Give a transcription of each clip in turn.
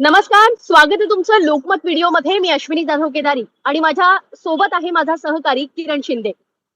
नमस्कार स्वागत आहे तुमचं लोकमत व्हिडिओमध्ये. मी अश्विनी जाधव केदारी आणि माझ्या सोबत आहे माझा सहकारी किरण शिंदे.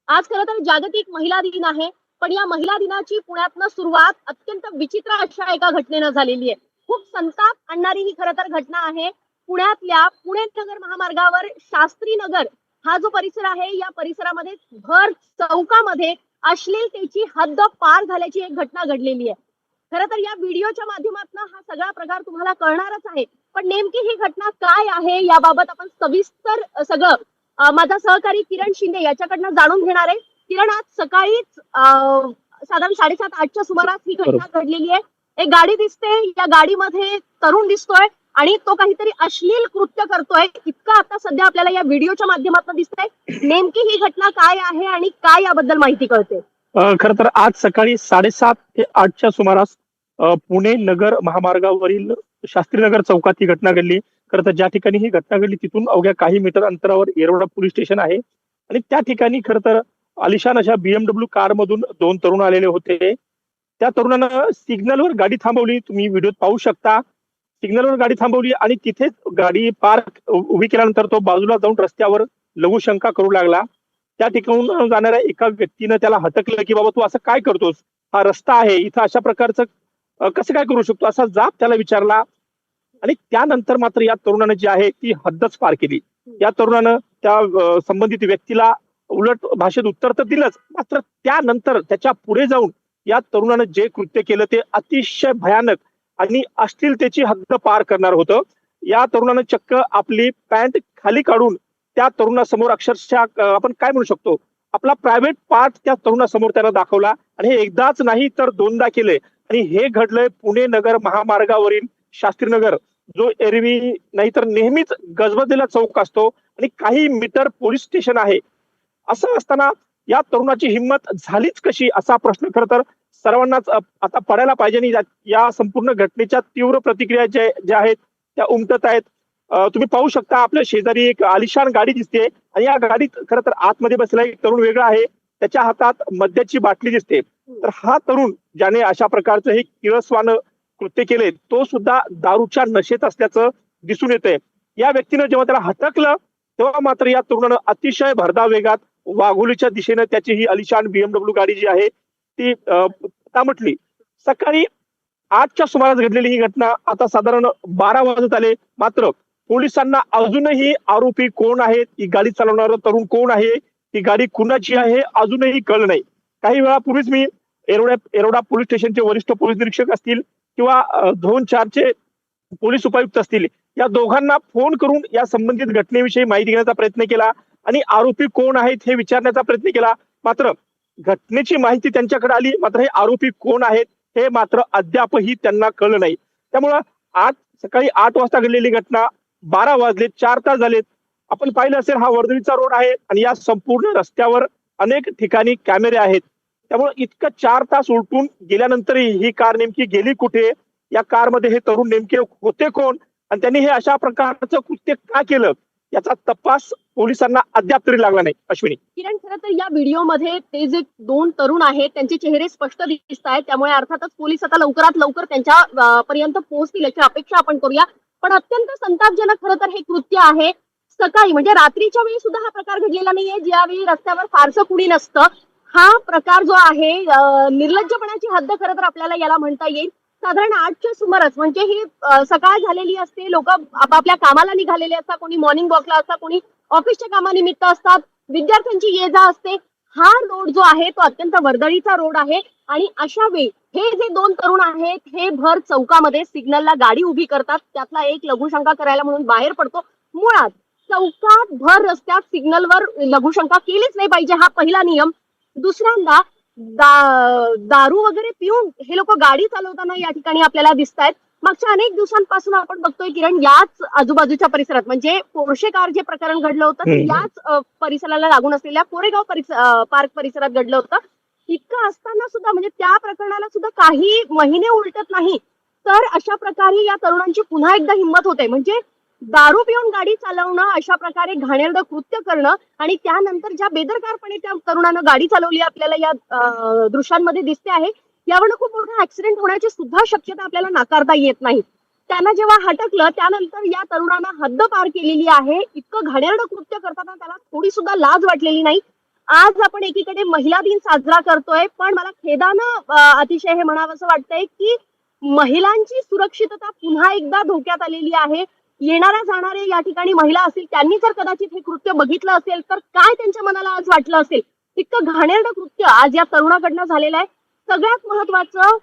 आज खरं तर जागतिक महिला दिन आहे पण या महिला दिनाची पुण्यातनं सुरुवात अत्यंत विचित्र अशा एका घटनेनं झालेली आहे. खूप संताप आणणारी ही खरं तर घटना आहे. पुण्यातल्या पुणे नगर महामार्गावर शास्त्री नगर हा जो परिसर आहे या परिसरामध्ये भर चौकामध्ये अश्लीलतेची हद्द पार झाल्याची एक घटना घडलेली आहे. खरं तर या व्हिडिओच्या माध्यमातून हा सगळा प्रकार तुम्हाला कळणारच आहे. पण नेमकी ही घटना काय आहे याबाबत आपण सविस्तर सगळं माझा सहकारी किरण शिंदे याच्याकडनं जाणून घेणार आहे. किरण आज सकाळीच साधारण साडेसात आठच्या सुमारास ही घटना घडलेली आहे. एक गाडी दिसते या गाडीमध्ये तरुण दिसतोय आणि तो काहीतरी अश्लील कृत्य करतोय. इतकं आता सध्या आपल्याला या व्हिडिओच्या माध्यमातून दिसतंय. नेमकी ही घटना काय आहे आणि काय याबद्दल माहिती कळते? खर तर आज सकाळी साडेसात ते आठच्या सुमारास पुणे नगर महामार्गावरील शास्त्रीनगर चौकात ही घटना घडली. खरं तर ज्या ठिकाणी ही घटना घडली तिथून अवघ्या काही मीटर अंतरावर येरवडा पोलीस स्टेशन आहे. आणि त्या ठिकाणी खर तर आलिशान अशा बीएमडब्ल्यू कार मधून दोन तरुण आलेले होते. त्या तरुणानं सिग्नलवर गाडी थांबवली. तुम्ही व्हिडिओत पाहू शकता. सिग्नलवर गाडी थांबवली आणि तिथेच गाडी पार्क उभी केल्यानंतर तो बाजूला जाऊन रस्त्यावर लघुशंका करू लागला. त्या ठिकाणून जाणाऱ्या एका व्यक्तीनं त्याला हटकलं की बाबा तू असं काय करतोस? हा रस्ता आहे इथं अशा प्रकारचं कसं काय करू शकतो? असा जाब त्याला विचारला. आणि त्यानंतर मात्र या तरुणानं जी आहे ती हद्दच पार केली. या तरुणानं त्या संबंधित व्यक्तीला उलट भाषेत उत्तर तर दिलंच. मात्र त्यानंतर त्याच्या पुढे जाऊन या तरुणानं जे कृत्य केलं ते अतिशय भयानक आणि अश्लीलतेची हद्द पार करणार होतं. या तरुणानं चक्क आपली पॅन्ट खाली काढून त्या तरुणासमोर अक्षरशः आपण काय म्हणू शकतो? आपला प्रायव्हेट पार्ट त्या तरुणासमोर त्याला दाखवला आणि हे एकदाच नाही तर दोनदा केले. आणि हे घडलंय पुणे नगर महामार्गावरील शास्त्रीनगर जो एरवी नाही तर नेहमीच गजबजलेला चौक असतो आणि काही मीटर पोलीस स्टेशन आहे. असं असताना या तरुणाची हिंमत झालीच कशी असा प्रश्न खर तर सर्वांनाच आता पडायला पाहिजे. आणि या- संपूर्ण घटनेच्या तीव्र प्रतिक्रिया जे ज्या आहेत त्या उमटत आहेत. तुम्ही पाहू शकता आपल्या शेजारी एक आलिशान गाडी दिसते आणि या गाडीत खरं तर आतमध्ये बसलेला एक तरुण वेगळा आहे. त्याच्या हातात मद्याची बाटली दिसते. तर हा तरुण ज्याने अशा प्रकारचं हे किळसवान कृत्य केले तो सुद्धा दारूच्या नशेत असल्याचं दिसून येतंय. या व्यक्तीनं जेव्हा त्याला हटकलं तेव्हा मात्र या तरुणानं अतिशय भरधाव वेगात वाघोलीच्या दिशेनं त्याची ही अलिशान बीएमडब्ल्यू गाडी जी आहे ती तामटली सकाळी आठच्या सुमारास घडलेली ही घटना आता साधारण बारा वाजत आले. मात्र पोलिसांना अजूनही आरोपी कोण आहेत ही गाडी चालवणारा तरुण कोण आहे ही गाडी कुणाची आहे अजूनही कळलं नाही. काही वेळापूर्वीच मी एरोडा एरोडा पोलीस स्टेशनचे वरिष्ठ पोलीस निरीक्षक असतील किंवा दोन झोन चारचे पोलीस उपायुक्त असतील या दोघांना फोन करून या संबंधित घटनेविषयी माहिती घेण्याचा प्रयत्न केला आणि आरोपी कोण आहेत हे विचारण्याचा प्रयत्न केला. मात्र घटनेची माहिती त्यांच्याकडे आली मात्र हे आरोपी कोण आहेत हे मात्र अद्यापही त्यांना कळलं नाही. त्यामुळं आज सकाळी आठ वाजता घडलेली घटना बारा वाजले चार तास झालेत. आपण पाहिलं असेल हा वर्दळीचा रोड आहे आणि या संपूर्ण रस्त्यावर अनेक ठिकाणी कॅमेरे आहेत. त्यामुळे इतकं चार तास उलटून गेल्यानंतरही ही कार नेमकी गेली कुठे? या कारमध्ये हे तरुण नेमके होते कोण? आणि त्यांनी हे अशा प्रकारचं कृत्य का केलं? याचा तपास पोलिसांना अद्याप तरी लागला नाही. अश्विनी. किरण खरं तर या व्हिडिओमध्ये ते जे दोन तरुण आहेत त्यांचे चेहरे स्पष्ट दिसत आहेत त्यामुळे अर्थातच पोलीस आता लवकरात लवकर त्यांच्या पर्यंत पोहोचतील याची अपेक्षा आपण करूया. पण अत्यंत संतापजनक खरं तर हे कृत्य आहे. सकाळी म्हणजे रात्रीच्या वेळी सुद्धा हा प्रकार घडलेला नाहीये. ज्यावेळी रस्त्यावर फारसं कुणी नसतं. हा प्रकार जो आहे निर्लज्जपणाची हद्द खरं तर आपल्याला याला म्हणता येईल. साधारण आठच्या सुमारास म्हणजे ही सकाळ झालेली असते. लोक आपापल्या कामाला निघालेले असतात. कोणी मॉर्निंग वॉकला असतात. कोणी ऑफिसच्या कामानिमित्त असतात. विद्यार्थ्यांची ये जा असते. हा रोड जो आहे तो अत्यंत वर्दळीचा रोड आहे आणि अशा वेळी हे जे दोन तरुण आहेत हे भर चौकामध्ये सिग्नलला गाडी उभी करतात. त्यातला एक लघुशंका करायला म्हणून बाहेर पडतो. मुळात चौकात भर रस्त्यात सिग्नलवर लघुशंका केलीच नाही पाहिजे हा पहिला नियम. दुसऱ्यांदा दा, दारू वगैरे पिऊन हे लोक गाडी चालवताना या ठिकाणी आपल्याला दिसत आहेत मागच्या अनेक दिवसांपासून आपण बघतोय किरण याच आजूबाजूच्या परिसरात म्हणजे पोर्शे कार जे प्रकरण घडलं होतं. याच परिसराला लागून असलेल्या कोरेगाव पार्क परिसरात घडलं होतं. इतकं असताना सुद्धा म्हणजे त्या प्रकरणाला सुद्धा काही महिने उलटत नाही. तर अशा प्रकारे या तरुणांची पुन्हा एकदा हिंमत होते. म्हणजे दारू पिऊन गाडी चालवणं अशा प्रकारे घाणेरडं कृत्य करणं आणि त्यानंतर ज्या बेदरकारपणे त्या तरुणानं गाडी चालवली आपल्याला या दृश्यांमध्ये दिसते आहे यावर खूप मोठा ऍक्सिडेंट होण्याची सुद्धा शक्यता आपल्याला नाकारता येत नाही. त्यांना जेव्हा हटकलं त्यानंतर या तरुणानं हद्द पार केलेली आहे. इतकं घाणेरडं कृत्य करताना त्याला थोडी सुद्धा लाज वाटलेली नाही. आज आपण एकीकडे महिला दिन साजरा करतोय पण मला खेदानं अतिशय हे म्हणावं असं वाटतंय की महिलांची सुरक्षितता पुन्हा एकदा धोक्यात आलेली आहे. येणाऱ्या जाणारे या ठिकाणी महिला असतील त्यांनी जर कदाचित हे कृत्य बघितलं असेल तर काय त्यांच्या मनाला आज वाटलं असेल? इतकं घाणेरडं कृत्य आज या तरुणाकडनं झालेलं आहे. सगळ्यात महत्वाचं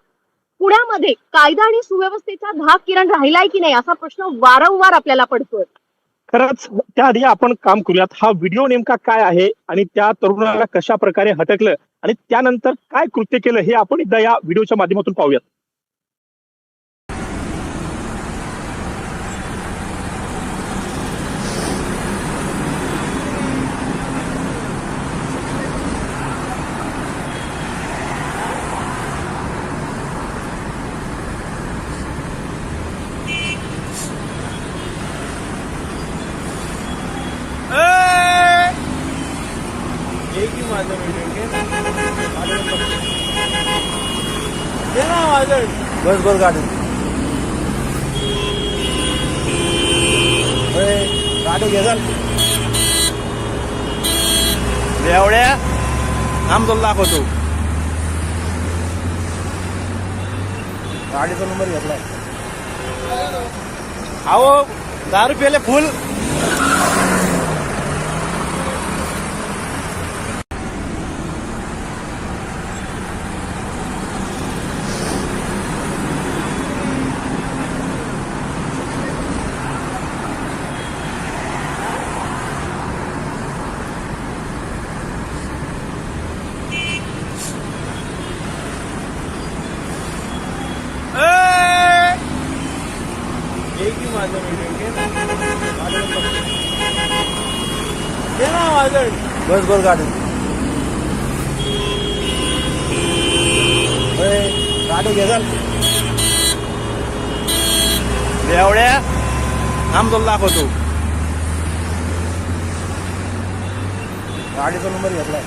पुण्यामध्ये कायदा आणि सुव्यवस्थेचा धाक किरण राहिलाय की नाही असा प्रश्न वारंवार आपल्याला पडतोय. खरंच त्याआधी आपण काम करूयात. हा व्हिडिओ नेमका काय आहे आणि त्या तरुणाला कशा प्रकारे हटकलं आणि त्यानंतर काय कृत्य केलं हे आपण एकदा या व्हिडिओच्या माध्यमातून पाहूयात. की ही माझं मिळून घे ना माझं बस बस गाडी. गाडी घेजाल एवढ्या? थांब तुला दाखवतो. गाडीचा नंबर घेतलाय. अहो दहा रुपयाले फुल ही माझं ना माझं बस बस गाडी. गाडी घे चाल एवढ्या तुला दाखवतो. गाडीचा नंबर घेतलाय.